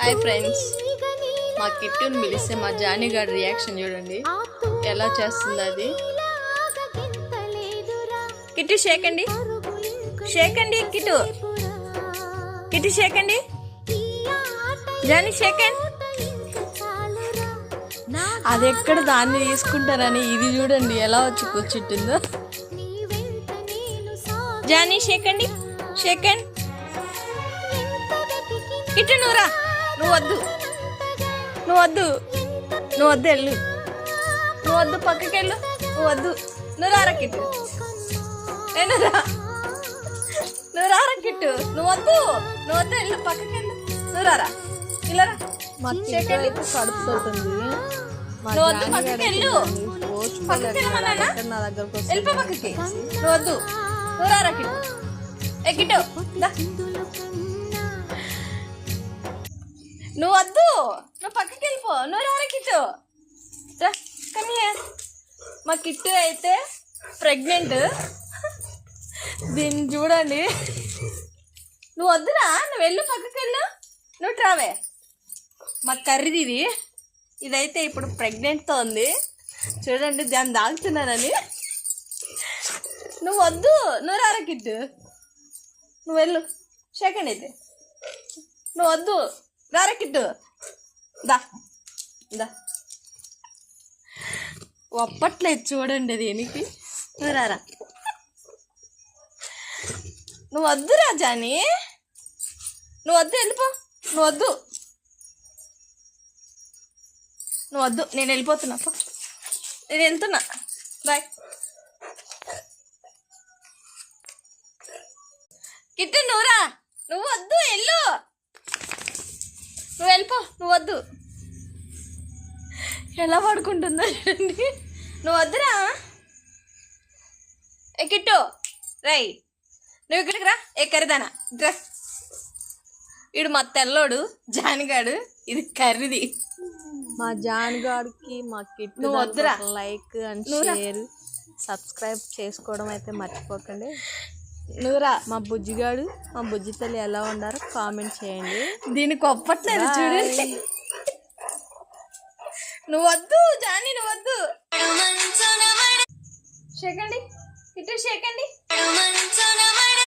Hi friends మా కిట్టుని పిలిస్తే మా జానీ గారి రియాక్షన్ చూడండి. ఎలా చేస్తుంది అది? కిట్టు షేక్ అండి. షేక్ అండి కిట్టు. కిట్టు షేక్ అండి. జానీ షేకండి అది ఎక్కడ దాన్ని తీసుకుంటారని ఇది చూడండి ఎలా వచ్చి కూర్చుంటుందో. జానీ షేక్ అండి. షేక్ అండ్. కిట్టు నువ్వురా నువ్వు వద్దు నువ్వు వద్దు నువ్వు వద్దు వెళ్ళు నువ్వు వద్దు పక్కకి వెళ్ళు నువ్వు వద్దు నువ్వు రారా కిట్టు. నేను రా నువ్వు రారా. కిట్టు నువ్వు వద్దు నువ్వు వద్దు వెళ్ళు పక్కకి వెళ్ళు. నువ్వు రారా ఇలా రా కడుపుతుంది నువ్వు వద్దు పక్కకి వెళ్ళు పక్కకి వెళ్ళమన్నానా? వెళ్ళిపో పక్కకి. నువ్వు వద్దు నువ్వు రారా కిట్టు. ఏ కిట్టు. నువ్వు వద్దు నువ్వు పక్కకి వెళ్ళిపో నువ్వు రారా కిట్టు. రా మా కిట్టు అయితే ప్రెగ్నెంట్ దీన్ని చూడండి. నువ్వు వద్దురా నువ్వు వెళ్ళు పక్కకి వెళ్ళు నువ్వు ట్రావే మా కర్రీది ఇది. ఇదైతే ఇప్పుడు ప్రెగ్నెంట్తో ఉంది. చూడండి దాన్ని దాగుతున్నానని నువ్వు వద్దు నువ్వు రారా కిట్టు. నువ్వు వెళ్ళు. సెకండ్ అయితే. నువ్వు వద్దు. రారా కిట్టు దా. దా. ఒప్పట్లేదు చూడండి దీనికి నువ్వు రారా. నువ్వు వద్దురా జాని నువ్వు వద్దు వెళ్ళిపో. నువ్వు వద్దు. నువ్వు వద్దు నేను వెళ్ళిపోతున్నా పో. నేను వెళ్తున్నా. బాయ్. కిట్టు నువ్వురా నువ్వు వద్దు వెళ్ళు. నువ్వు వెళ్ళిపో నువ్వు వద్దు. ఎలా పడుకుంటుందో చూడండి. నువ్వు వద్దురా. ఏ కిట్టు రై నువ్వు ఇక్కడికి రా. ఏ కర్రీదానా డ్రా వీడు మా తెల్లోడు జానిగాడు ఇది కర్రీది. మా జాన్ గారికి మా కిట్టు నువ్వు వద్దురా. Like and. షేర్. సబ్స్క్రైబ్ చేసుకోవడం అయితే మర్చిపోకండి. నువ్వురా మా బుజ్జిగాడు మా బుజ్జి తల్లి ఎలా ఉండారో కామెంట్ చేయండి. దీనికి ఒప్పట్లేదు చూడండి నువ్వు వద్దు జానీ నువ్వు వద్దు షేకండి ఇటు షేకండి